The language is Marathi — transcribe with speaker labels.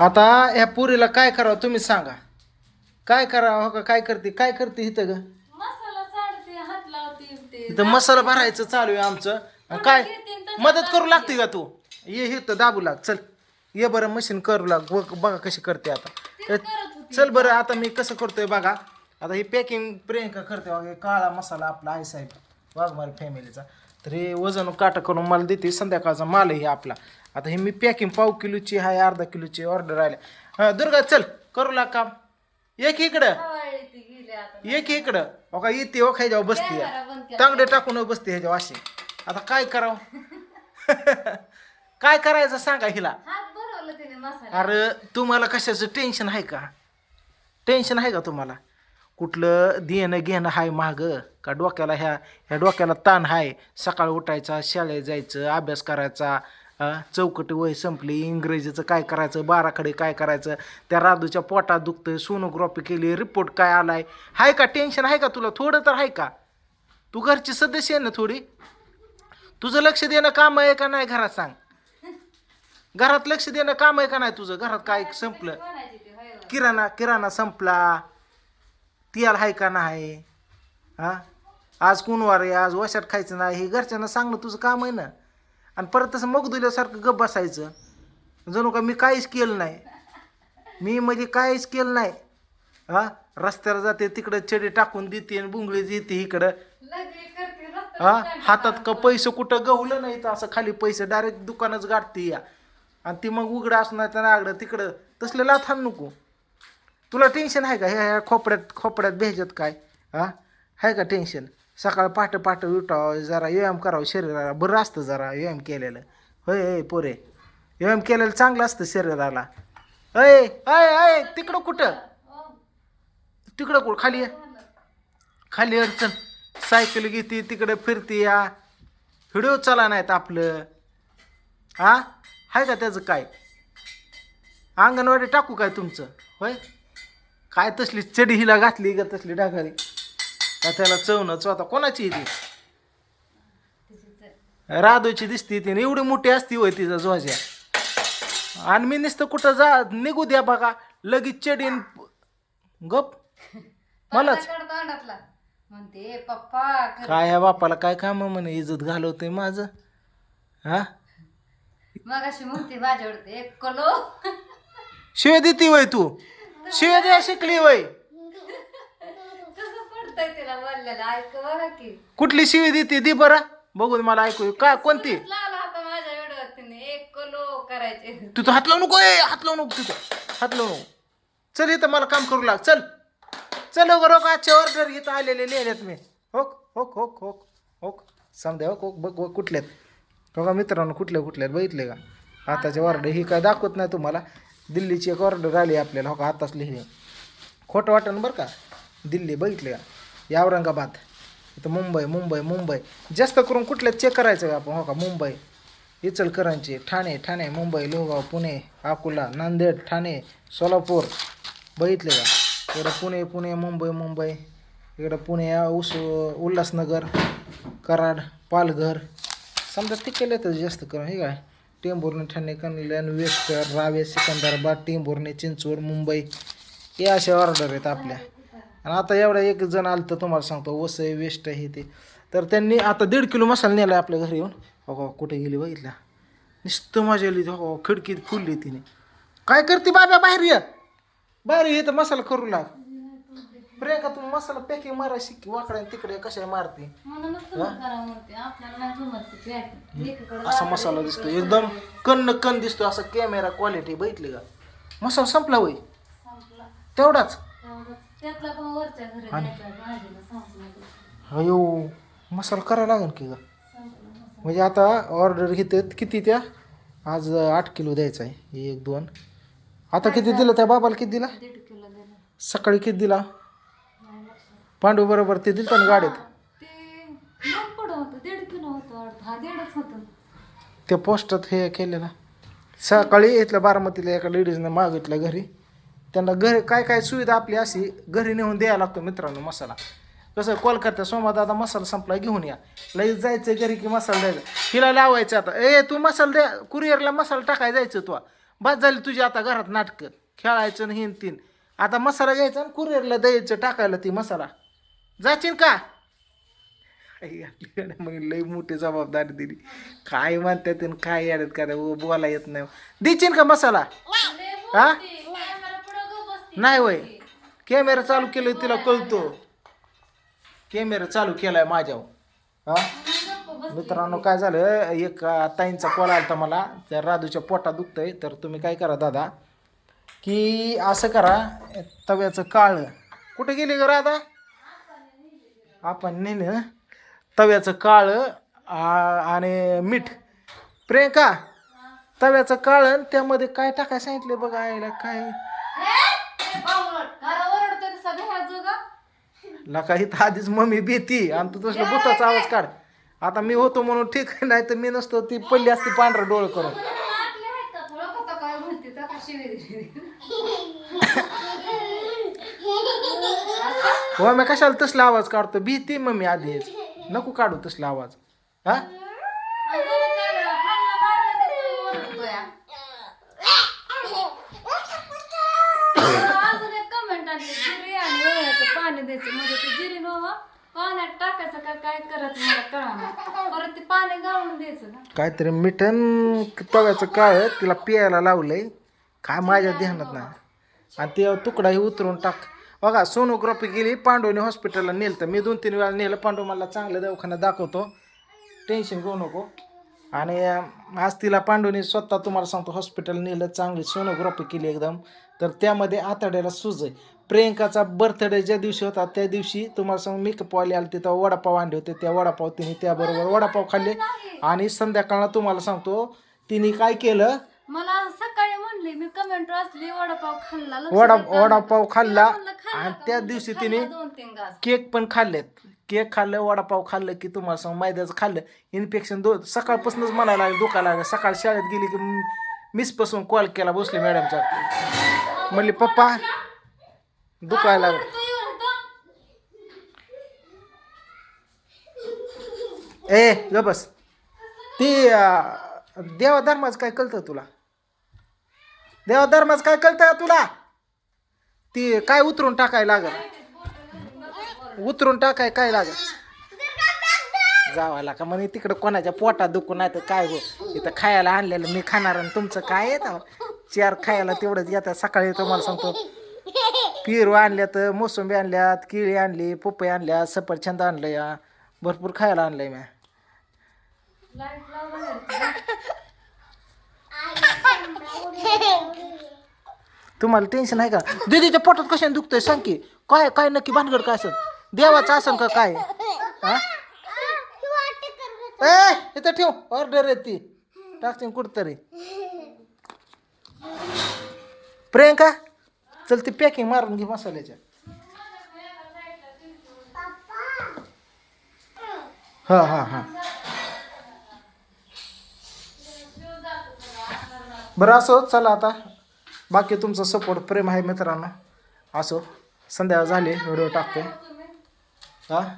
Speaker 1: आता ह्या पुरीला काय करावं तुम्ही सांगा. काय करावं हो का? काय करते? काय करते इथं ग?
Speaker 2: मसाला साडते हात लावते ते.
Speaker 1: इथं मसाला भरायचं चालू आहे आमचं. आणि काय मदत करू लागते का तू? ये हे तर दाबू लाग. चल. ये बरं मशीन करू लाग. बघ- बघा कशी करते आता. तर
Speaker 2: करत होती.
Speaker 1: चल बरं आता मी कसं करतोय बघा. आता ही पॅकिंग प्रियंका करते बघा. हे काळा मसाला आपला आई साहेब. वाघमारी फॅमिलीचा तर हे वजन काटा करून मला देते संध्याकाळचा माल आहे हे आपला. आता हे मी पॅकिंग पाव किलोची आहे अर्धा किलोची ऑर्डर आल्या हां दुर्गा चल करू लाग काम एक इकडं. एक इकडं. हो का येते हो खायच्यावर बसते. तांगडे टाकून बसते ह्याच्या अशी आता काय करावं? काय करायचं सांगा हिला. अरे तुम्हाला कशाचं टेन्शन आहे का? टेन्शन आहे का तुम्हाला? कुठलं देणं घेणं आहे मागं? का डोक्याला ह्या ह्या डोक्याला ताण आहे सकाळ उठायचा शाळेत जायचं अभ्यास करायचा चौकटी वय संपली इंग्रजीचं काय करायचं बाराखडे काय करायचं त्या राधूच्या पोटात दुखतं सोनोग्राफी केली रिपोर्ट काय आलाय? आहे का टेन्शन? आहे का तुला? थोडं तर आहे का? तू घरची सदस्य आहे ना थोडी? तुझं लक्ष देणं काम आहे का नाही? घरात सांग. घरात लक्ष देणं काम आहे का नाही तुझं? घरात काय संपलं? किराणा किराणा संपला. तेल आहे का नाही? हा? आज कुणवार आहे? आज वशात खायचं नाही. हे घरच्यांना सांगणं तुझं काम आहे ना. आणि परत तसं मग दिल्यासारखं गप बसायचं. जणू का मी काहीच केलं नाही. मी म्हणजे काहीच केलं नाही. हा? रस्त्याला जाते तिकडं चडी टाकून देते आणि बुंगळी देते इकडं. हा? हातात का पैसे कुठं गवलं नाही तर असं खाली पैसे डायरेक्ट दुकानच गाठते या. आणि ती मग उघडं असणार तर आगडं तिकडं. तसलं लाथ हाण नको. तुला टेन्शन आहे का? ह्या ह्या खोपड्यात खोपड्यात भेजत काय? हा? आहे का टेन्शन सकाळ पहाटे पहाटे उठावं जरा व्यायाम करावं शरीराला बरं असतं जरा व्यायाम केलेलं. होय होय पोरे. व्यायाम केलेलं चांगलं असतं शरीराला. अय अय अय तिकडं कुठं? तिकडं कुठं? खाली ये. खाली अडचण सायकल घेते तिकडे फिरते या. व्हिडिओ चला नाहीत आपलं. हा? आहे का त्याचं काय? अंगणवाडी टाकू काय तुमचं? होय? काय तसली चडी हिला घातली का तसली डागारी का त्याला चवणं चवता कोणाची ती? राधूची दिसती ती एवढी मोठी असती होय तिचा जोज्या. आणि मी नुसतं कुठं जा निघू द्या बघा. लगेच चडीन गप. मलाच.
Speaker 2: म्हणते पप्पा
Speaker 1: काय ह्या बापाला काय काम म्हणे? इज्जत घालवते माझं. हा?
Speaker 2: मग अशी म्हणते माझ्यावरती कलो
Speaker 1: शिव्या देती वय तू? शिव्या द्या शिकली वय.
Speaker 2: कसं पडतंय तिला बोललेलं? ऐक बघा की.
Speaker 1: कुठली शिवी देते? दी बरं. बघून मला ऐकू का? कोणती?
Speaker 2: लावला होता माझ्या व्हिडिओ तिने. एक कलो करायचे.
Speaker 1: तू तर हात लावू नको ए, हात लावू नको तिथं हात लावू नको. चल इथं मला काम करू लाग. चल. चल बरोबर आजच्या ऑर्डर इथं आलेले लिहिलेत मी. होक होक होक होक होक. समजा होक होक. बघ बघ कुठल्यात बघा मित्रांनो कुठल्या कुठल्यात बघितले का? आताच्या ऑर्डर ही काय दाखवत नाही तुम्हाला. दिल्लीची एक ऑर्डर आली आपल्याला. हो का? आताच लिहिली. खोटं वाटण बरं का? दिल्ली बघितले का? या औरंगाबाद. इथं मुंबई मुंबई मुंबई. जास्त करून कुठल्या चेक करायचं का आपण? हो का? मुंबई. इचलकरंजी ठाणे ठाणे मुंबई लोहगाव पुणे अकोला नांदेड ठाणे सोलापूर. बघितले का? इकडं पुणे पुणे मुंबई मुंबई. इकडं पुणे उस उल्हासनगर कराड पालघर. समजा तिकडले तर जास्त करून हे काय? टेंभुर्णी ठाणे कल्याण वेस्टर रावे सिकंदराबाद टेंभुर्णी चिंचवड मुंबई हे असे ऑर्डर आहेत आपल्या. आणि आता एवढा एक जण आलं तर तुम्हाला सांगतो वसई वेस्ट हे ते. तर त्यांनी आता दीड किलो मसाला नेला आपल्या घरी येऊन. हो, हो कुठे गेली बघितला नुसतं मजा आली हो, हो खिडकीत फुलली तिने. काय करते बाब्या बाहेर ये? बाहेर ये तर मसाला करू लाग. प्रियंका तू मसाला पॅकिंग मारा शिक वाकड्या तिकडे कशा मारते?
Speaker 2: म्हणूनच तुम्ही करा म्हणते आपल्याला नाही जमत ते packing. एकीकडं
Speaker 1: असा मसाला दिसतो एकदम कन्न कन दिसतो असा कॅमेरा क्वालिटी बघितली का? मसाला संपला होई
Speaker 2: संपला.
Speaker 1: तेवढाच?
Speaker 2: तेवढंच. त्यातला पण वरच्या घरी द्यायचा भाजीला संपला तो.
Speaker 1: अयो मसाला करायला लागेल की ग?
Speaker 2: संपला मसाला.
Speaker 1: म्हणजे आता ऑर्डर घेतात किती त्या? आज आठ किलो द्यायचा आहे. एक दोन. आता किती दिलं त्या बाबाला? किती दिला?
Speaker 2: दीड किलो दिलं.
Speaker 1: सकाळी किती दिला. पांडू बरोबर ते दिलं ना गाडीत?
Speaker 2: ते दोन पुढं होतं दीड किलो होतं वाटतं. हा दीडच होतं.
Speaker 1: त्या पोस्टात हे केलेलं सकाळी इथल्या बारामतीला एका लेडीजनं मागितलं घरी. त्यांना घरी काय काय सुविधा आपली अशी घरी नेऊन द्यायला लागतो मित्रांनो मसाला. कसं कॉल करते सोमा दादा मसाला संपला घेऊन या. लगेच जायचं घरी की मसाला द्यायचा हिला लावायचं आता. ए तू मसाला द्या कुरिअरला मसाला टाकाय जायचं तू. बस झाली तुझी आता घरात नाटकं. खेळायचं आणि हिन तीन. आता मसाला घ्यायचा आणि कुरिअरला द्यायचं टाकायला ती मसाला. जाशील का? मग लई मोठी जबाबदारी दिली. काय म्हणतात आणि काय याड्यात काय बोला येत नाही. देशील का मसाला? हा? नाही वय कॅमेरा चालू केलं तिला कळतो. कॅमेरा चालू केलाय माझ्यावर. हा? मित्रांनो काय झालं एक ताईंचा कॉल आला होता मला. त्या राधूच्या पोटात दुखतंय. तर तुम्ही काय करा दादा की असं करा तव्याचं काळ. कुठे गेली ग राधा? आपण नेले ना तव्याचं काळ आणि मीठ. प्रियंका तव्याचं काळ आणि त्यामध्ये काय टाकाय सांगितले बघा आईला काय? लका इथं आधीच मम्मी भीती. आणि तू तसलं बुताचा आवाज काढ. आता मी होतो म्हणून ठीक आहे नाही तर मी नसतो ती पडली असती पांढरं डोळं करून. हो मी कशाला तसला आवाज काढतो भीती मग मी आधीच. नको काढू तसला आवाज. हा?
Speaker 2: पाणी द्यायचं म्हणजे ते जिरे पाण्यात टाकायचं का काय करायचं मला परत ते पाणी गाळून द्यायचं ना
Speaker 1: काहीतरी मिठन तव्याचं काळ तिला पियायला लावलंय. काय माझ्या ध्यानात नाही. आणि ते तुकडाही उतरून टाक. बघा सोनोग्राफी गेली पांडवने हॉस्पिटलला नेलं तर मी दोन तीन वेळा नेलं. पांडव मला चांगलं दवाखाना दाखवतो. टेन्शन घेऊ नको. आणि आज तिला पांडवने स्वतः तुम्हाला सांगतो हॉस्पिटल नेलं चांगली सोनोग्राफी केली एकदम. तर त्यामध्ये आतड्याला सूज आहे. प्रियंकाचा बर्थडे ज्या दिवशी होता त्या दिवशी तुम्हाला सांगू मेकअपवाले आले तिथं वडापाव आणले होते. त्या वडापाव तिने त्याबरोबर वडापाव खाल्ले. आणि संध्याकाळला तुम्हाला सांगतो तिने काय केलं
Speaker 2: मला सकाळी म्हणली मी कमेंट वाचली वडापाव खाल्ला
Speaker 1: वडा. वडापाव खाल्ला
Speaker 2: म्हणलं खाल्ला
Speaker 1: आणि
Speaker 2: का?
Speaker 1: त्या दिवशी
Speaker 2: खाल्ला
Speaker 1: तिने
Speaker 2: दोन तीन घास
Speaker 1: केक पण खाल्लेत. केक खाल्लं वडापाव खाल्लं की तुम्हाला सांग मैद्याचं खाल्लं. इन्फेक्शन दो सकाळपासूनच म्हणायला लागलं दुखायला लागलं. सकाळी शाळेत गेली की मिसपासून कॉल केला बसले मॅडमच्या म्हणली पप्पा दुखायला लागलं.
Speaker 2: तू येऊन इथं.
Speaker 1: ए ग बस. ती अं, देवाधर्माचं काय कळतं तुला? देवाधर्माचं काय कळतं तुला? ती काय उतरून टाकाय लागल? उतरून टाकाय काय लागल? जावाला का म्हणे तिकडं कोणाच्या पोटात दुखून नाही तर काय हो? इथं खायला आणलेलं मी खाणार आणि तुमचं काय येतं चार खायला तेवढंच येतात. सकाळी तुम्हाला सांगतो. पेरू आणल्यात मोसंबी आणल्यात केळी आणली पपई आणल्यात सफरचंद आणलं या. भरपूर खायला आणलंय
Speaker 2: आहे लाइट
Speaker 1: तुम्हाला टेन्शन आहे का? दीदीच्या पोटात कशाने दुखतंय सांग की. काय काय नक्की भानगड काय असेल? देवाचं असेल का काय? हा? ए इथं ठेव. ऑर्डर आहे ती. टाकशील कुठतरी. प्रियंका चल ती पॅकिंग मारून घे मसाल्याच्या. हा हा हा. बरं असो चला आता. बाकी तुमचं सपोर्ट प्रेम आहे मित्रांनो. असो संध्याकाळ झाली व्हिडिओ टाकतो. हा?